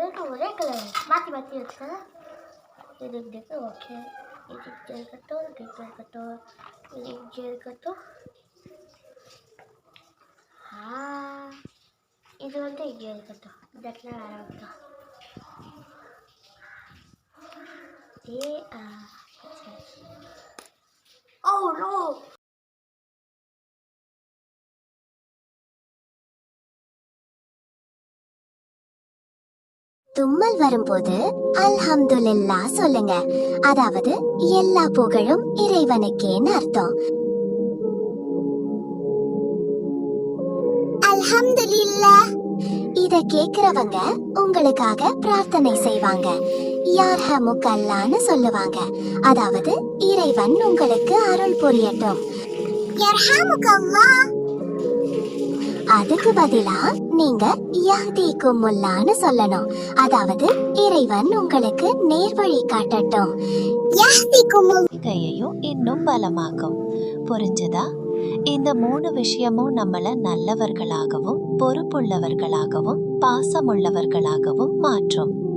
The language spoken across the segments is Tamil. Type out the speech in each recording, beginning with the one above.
कलर का ओरे कलर है बाती बाकी अच्छा ये देख देखो ओके ये देख जेल कटो एक एक जेल कटो एक जेल कटो हाँ ये तो बोलते एक जेल कटो देखना आ रहा होगा ये आ ओह नो தும்மல் வரும்போது அல்ஹம்துலில்லா சொல்லுங்க. அதாவது எல்லா புகழும் இறைவனுக்கேன்னு அர்த்தம். அல்ஹம்துலில்லா இத கேக்குறவங்க உங்களுக்காக பிரார்த்தனை செய்வாங்க. யார் ஹமுக்கல்லான்னு சொல்லுவாங்க. அதாவது இறைவன் உங்களுக்கு அருள் புரியட்டும். அதுக்கு பதிலா நீங்க யாதீக்கும் முல்லான்னு சொல்லணும். அதாவது இறைவன் உங்களுக்கு நேர்வழி காட்டட்டும். யஹ்தீக்கும் கையையும் இன்னும் பலமாக்கும். புரிஞ்சதா? இந்த மூணு விஷயமும் நம்மள நல்லவர்களாகவும் பொறுப்புள்ளவர்களாகவும் பாசமுள்ளவர்களாகவும் மாற்றும்.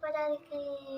para que